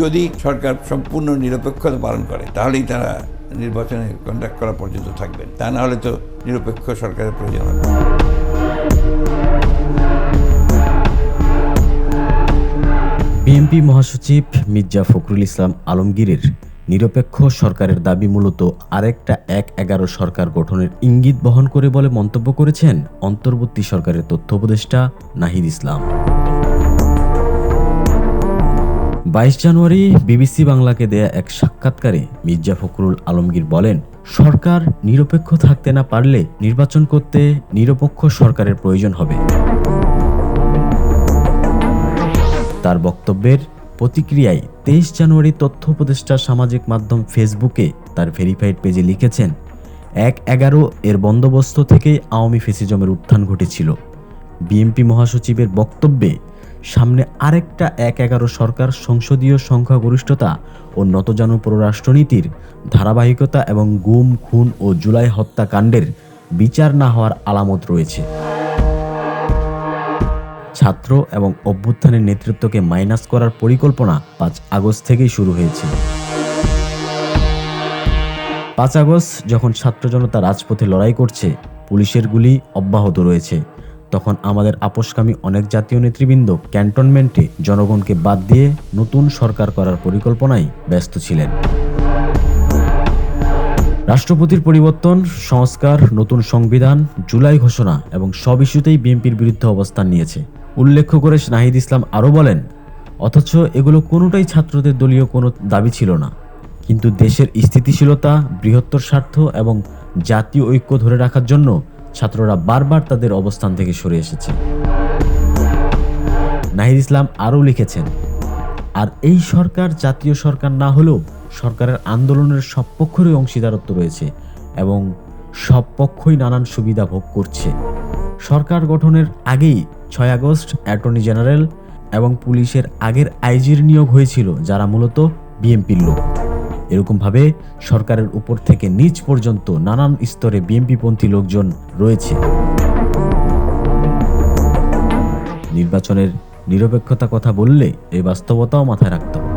যদি সরকার সম্পূর্ণ নিরপেক্ষতা পালন করে, তাহলেই তারা নির্বাচনে কন্ডাক্ট করা পর্যন্ত থাকবেন। তা না হলে তো নিরপেক্ষ সরকারের প্রয়োজন হবে বিএনপি মহাসচিব মির্জা ফখরুল ইসলাম আলমগীরের নিরপেক্ষ সরকারের দাবি মূলত আরেকটা এক এগারো সরকার গঠনের ইঙ্গিত বহন করে বলে মন্তব্য করেছেন অন্তর্বর্তী সরকারের তথ্য উপদেষ্টা নাহিদ ইসলাম। বাইশ জানুয়ারি বিবিসি বাংলাকে দেয়া এক সাক্ষাৎকারে মির্জা ফখরুল আলমগীর বলেন, সরকার নিরপেক্ষ থাকতে না পারলে নির্বাচন করতে নিরপেক্ষ সরকারের প্রয়োজন হবে। তার বক্তব্যের প্রতিক্রিয়ায় তেইশ জানুয়ারি তথ্য উপদেষ্টা সামাজিক মাধ্যম ফেসবুকে তার ভেরিফাইড পেজে লিখেছেন, এক এগারো এর বন্দোবস্ত থেকে আওয়ামী ফেসিজমের উত্থান ঘটেছিল। বিএনপি মহাসচিবের বক্তব্যে সামনে আরেকটা এক এগারো সরকার সংসদীয় সংখ্যাগরিষ্ঠতা ও নতজানু পররাষ্ট্রনীতির ধারাবাহিকতা এবং গুম, খুন ও জুলাই হত্যাকাণ্ডের বিচার না হওয়ার আলামত রয়েছে। ছাত্র এবং অভ্যুত্থানের নেতৃত্বকে মাইনাস করার পরিকল্পনা পাঁচ আগস্ট থেকেই শুরু হয়েছে। পাঁচ আগস্ট যখন ছাত্র জনতা রাজপথে লড়াই করছে, পুলিশের গুলি অব্যাহত রয়েছে। তখন আমাদের আপোষকামী অনেক জাতীয় নেতৃবৃন্দ ক্যান্টনমেন্টে জনগণকে বাদ দিয়ে নতুন সরকার করার পরিকল্পনায় ব্যস্ত ছিলেন। রাষ্ট্রপতির পরিবর্তন, সংস্কার, নতুন সংবিধান, জুলাই ঘোষণা এবং সব ইস্যুতেই বিএনপির বিরুদ্ধে অবস্থান নিয়েছে। উল্লেখ করে নাহিদ ইসলাম আরও বলেন, অথচ এগুলো কোনোটাই ছাত্রদের দলীয় কোনো দাবি ছিল না। কিন্তু দেশের স্থিতিশীলতা, বৃহত্তর স্বার্থ এবং জাতীয় ঐক্য ধরে রাখার জন্য ছাত্ররা বারবার তাদের অবস্থান থেকে সরে এসেছে। নাহিদ ইসলাম আরও লিখেছেন, আর এই সরকার জাতীয় সরকার না হলেও সরকারের আন্দোলনের সব পক্ষেরই অংশীদারত্ব রয়েছে এবং সব পক্ষই নানান সুবিধা ভোগ করছে। সরকার গঠনের আগেই ছয় আগস্ট অ্যাটর্নি জেনারেল এবং পুলিশের আগের আইজির নিয়োগ হয়েছিল, যারা মূলত বিএনপির লোক। এরকমভাবে সরকারের উপর থেকে নিচ পর্যন্ত নানান স্তরে বিএনপিপন্থী লোকজন রয়েছে। নির্বাচনের নিরপেক্ষতা কথা বললে এই বাস্তবতাও মাথায় রাখতে হবে।